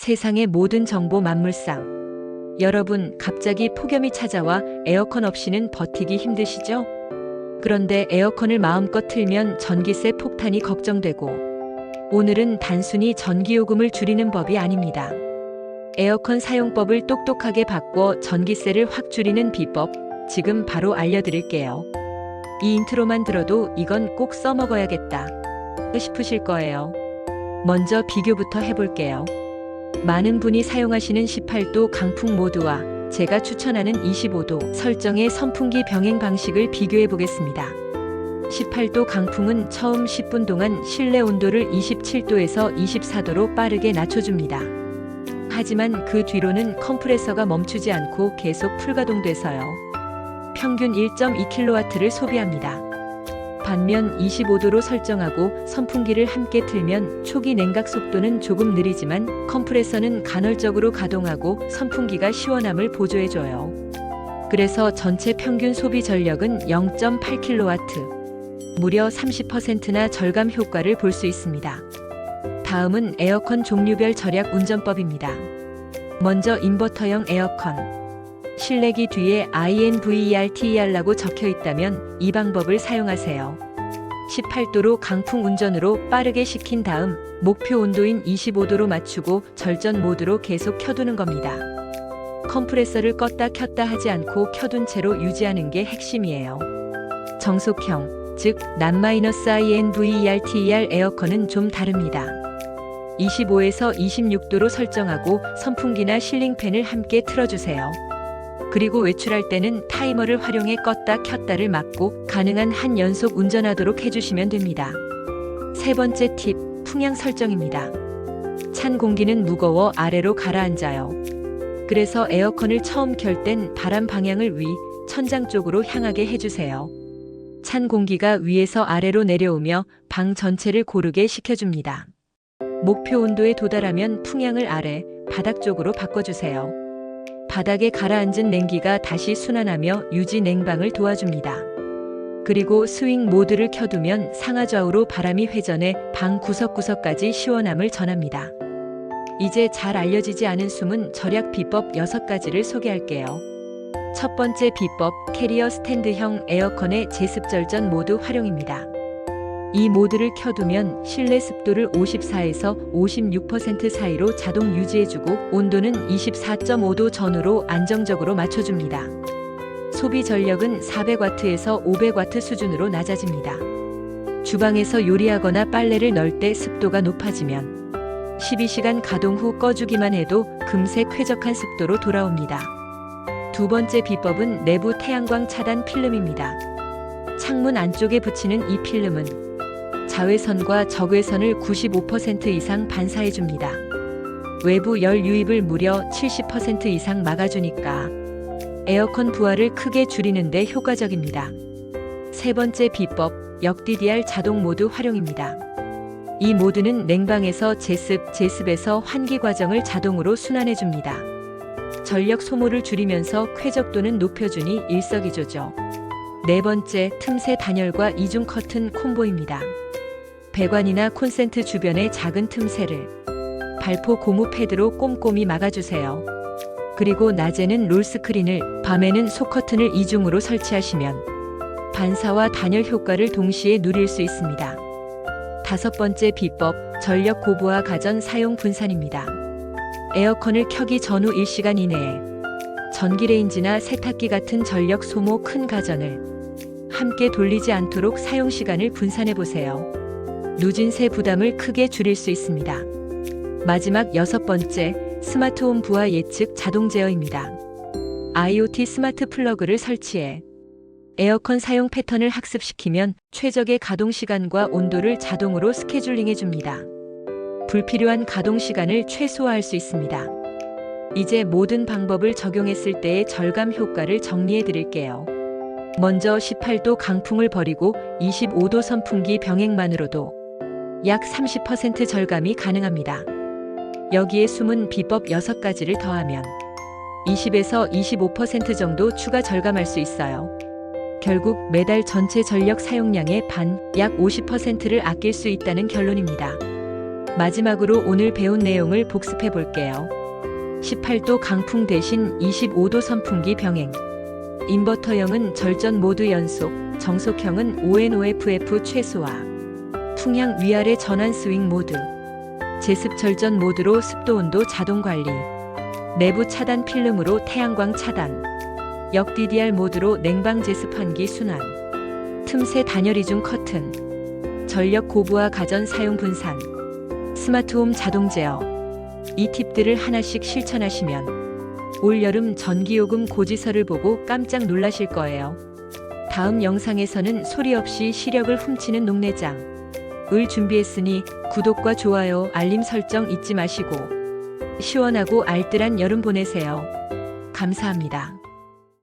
세상의 모든 정보 만물상. 여러분, 갑자기 폭염이 찾아와 에어컨 없이는 버티기 힘드시죠? 그런데 에어컨을 마음껏 틀면 전기세 폭탄이 걱정되고, 오늘은 단순히 전기요금을 줄이는 법이 아닙니다. 에어컨 사용법을 똑똑하게 바꿔 전기세를 확 줄이는 비법, 지금 바로 알려드릴게요. 이 인트로만 들어도 이건 꼭 써먹어야겠다. 싶으실 거예요. 먼저 비교부터 해볼게요. 많은 분이 사용하시는 18도 강풍 모드와 제가 추천하는 25도 설정의 선풍기 병행 방식을 비교해 보겠습니다. 18도 강풍은 처음 10분 동안 실내 온도를 27도에서 24도로 빠르게 낮춰줍니다. 하지만 그 뒤로는 컴프레서가 멈추지 않고 계속 풀가동돼서요. 평균 1.2kW를 소비합니다. 반면 25도로 설정하고 선풍기를 함께 틀면 초기 냉각 속도는 조금 느리지만 컴프레서는 간헐적으로 가동하고 선풍기가 시원함을 보조해줘요. 그래서 전체 평균 소비 전력은 0.8kW, 무려 30%나 절감 효과를 볼 수 있습니다. 다음은 에어컨 종류별 절약 운전법입니다. 먼저 인버터형 에어컨. 실내기 뒤에 INVERTER라고 적혀 있다면 이 방법을 사용하세요. 18도로 강풍 운전으로 빠르게 식힌 다음 목표 온도인 25도로 맞추고 절전 모드로 계속 켜두는 겁니다. 컴프레서를 껐다 켰다 하지 않고 켜둔 채로 유지하는 게 핵심이에요. 정속형, 즉, non-INVERTER 에어컨은 좀 다릅니다. 25에서 26도로 설정하고 선풍기나 실링팬을 함께 틀어주세요. 그리고 외출할 때는 타이머를 활용해 껐다 켰다를 막고 가능한 한 연속 운전하도록 해주시면 됩니다. 세 번째 팁, 풍향 설정입니다. 찬 공기는 무거워 아래로 가라앉아요. 그래서 에어컨을 처음 켤 땐 바람 방향을 위, 천장 쪽으로 향하게 해주세요. 찬 공기가 위에서 아래로 내려오며 방 전체를 고르게 식혀줍니다. 목표 온도에 도달하면 풍향을 아래, 바닥 쪽으로 바꿔주세요. 바닥에 가라앉은 냉기가 다시 순환하며 유지 냉방을 도와줍니다. 그리고 스윙 모드를 켜두면 상하좌우로 바람이 회전해 방 구석구석까지 시원함을 전합니다. 이제 잘 알려지지 않은 숨은 절약 비법 6가지를 소개할게요. 첫 번째 비법, 캐리어 스탠드형 에어컨의 제습 절전 모드 활용입니다. 이 모드를 켜두면 실내 습도를 54에서 56% 사이로 자동 유지해주고 온도는 24.5도 전후로 안정적으로 맞춰줍니다. 소비 전력은 400W에서 500W 수준으로 낮아집니다. 주방에서 요리하거나 빨래를 널때 습도가 높아지면 12시간 가동 후 꺼주기만 해도 금세 쾌적한 습도로 돌아옵니다. 두 번째 비법은 내부 태양광 차단 필름입니다. 창문 안쪽에 붙이는 이 필름은 자외선과 적외선을 95% 이상 반사해줍니다. 외부 열 유입을 무려 70% 이상 막아주니까 에어컨 부하를 크게 줄이는데 효과적입니다. 세 번째 비법, 역DDR 자동 모드 활용입니다. 이 모드는 냉방에서 제습, 제습에서 환기 과정을 자동으로 순환해줍니다. 전력 소모를 줄이면서 쾌적도는 높여주니 일석이조죠. 네 번째, 틈새 단열과 이중 커튼 콤보입니다. 배관이나 콘센트 주변의 작은 틈새를 발포 고무 패드로 꼼꼼히 막아주세요. 그리고 낮에는 롤스크린을, 밤에는 소커튼을 이중으로 설치하시면 반사와 단열 효과를 동시에 누릴 수 있습니다. 다섯 번째 비법, 전력 고부하 가전 사용 분산입니다. 에어컨을 켜기 전후 1시간 이내에 전기레인지나 세탁기 같은 전력 소모 큰 가전을 함께 돌리지 않도록 사용 시간을 분산해 보세요. 누진세 부담을 크게 줄일 수 있습니다. 마지막 여섯 번째, 스마트홈 부하 예측 자동 제어입니다. IoT 스마트 플러그를 설치해 에어컨 사용 패턴을 학습시키면 최적의 가동 시간과 온도를 자동으로 스케줄링해 줍니다. 불필요한 가동 시간을 최소화할 수 있습니다. 이제 모든 방법을 적용했을 때의 절감 효과를 정리해 드릴게요. 먼저 18도 강풍을 버리고 25도 선풍기 병행만으로도 약 30% 절감이 가능합니다. 여기에 숨은 비법 6가지를 더하면 20에서 25% 정도 추가 절감할 수 있어요. 결국 매달 전체 전력 사용량의 반, 약 50%를 아낄 수 있다는 결론입니다. 마지막으로 오늘 배운 내용을 복습해 볼게요. 18도 강풍 대신 25도 선풍기 병행. 인버터형은 절전 모드 연속, 정속형은 ONOFF 최소화. 풍향 위아래 전환 스윙 모드. 제습 절전 모드로 습도 온도 자동 관리. 내부 차단 필름으로 태양광 차단. 역 DDR 모드로 냉방 제습 환기 순환. 틈새 단열 이중 커튼. 전력 고부하 가전 사용 분산. 스마트홈 자동 제어. 이 팁들을 하나씩 실천하시면 올 여름 전기요금 고지서를 보고 깜짝 놀라실 거예요. 다음 영상에서는 소리 없이 시력을 훔치는 녹내장 을 준비했으니 구독과 좋아요, 알림 설정 잊지 마시고 시원하고 알뜰한 여름 보내세요. 감사합니다.